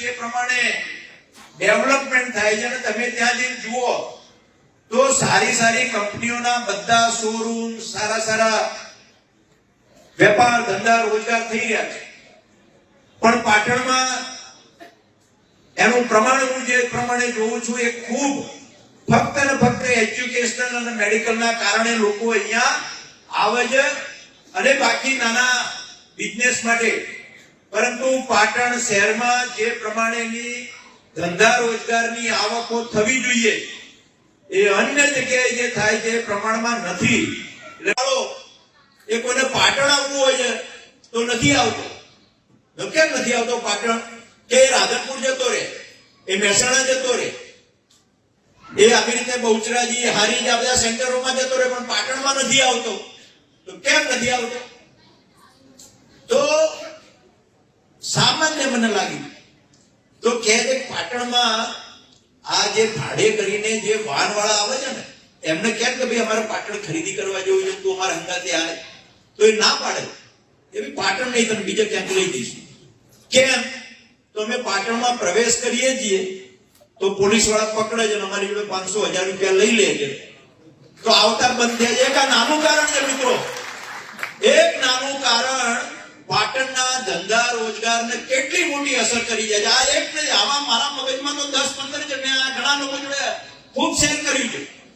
જે પ્રમાણે ડેવલપમેન્ટ થાય છે અને તમે ત્યાં જઈને જુઓ, તો સારી સારી કંપનીઓના બધા શોરૂમ સારા સારા વેપાર ધંધા રોજગાર થઈ રહ્યા છે. પણ પાટણમાં એનું પ્રમાણ હું જે પ્રમાણે જોઉં છું, એ ખૂબ ફક્ત ને ફક્ત એજ્યુકેશનલ અને મેડિકલના કારણે લોકો અહીંયા આવે છે અને બાકી નાના બિઝનેસ માટે પરંતુ પાટણ શહેરમાં જે પ્રમાણેની ધંધા રોજગારની આવકો થવી જોઈએ, એ અન્ય જગ્યાએ જે થાય છે પ્રમાણમાં નથી. એટલે એ કોઈને પાટણ આવવું હોય છે, તો નથી આવતો. કેમ નથી આવતો પાટણ? કે રાધનપુર જતો રહે, એ મહેસાણા જતો રહે, એ આવી રીતે બહુચરાજી હારી આ બધા સેન્ટરોમાં જતો રહે, પણ પાટણમાં નથી આવતો. તો કેમ નથી આવતો તો સામાન્ય મને લાગી. તો છે, પાટણમાં આ જે ભાડે કરીને જે વાહન વાળા આવે છે ને, એમને કેમ કે ભાઈ અમારે પાટણ ખરીદી કરવા જેવું છે, તું અમારા હંગાતે આવે તો એ ના પાડે. એ બી પાટણ નહીં તમે બીજે ક્યાંક લઈ જઈશું. કેમ? તો અમે પાટણમાં પ્રવેશ કરીએ છીએ, તો પોલીસવાળા પકડે છે અમારી જોડે પાંચસો હજાર રૂપિયા લઈ લે છે. તો આવતા બંધ થયા છે. એક આ નાનું કારણ છે, મિત્રો એક નાનું કારણ પાટણના ધંધા રોજગારને કેટલી મોટી અસર કરી જાય છે? આ એક આવા મારા મગજમાં તો દસ પંદર જણ ઘણા લોકો જોડે ખૂબ શેર કર્યું છે.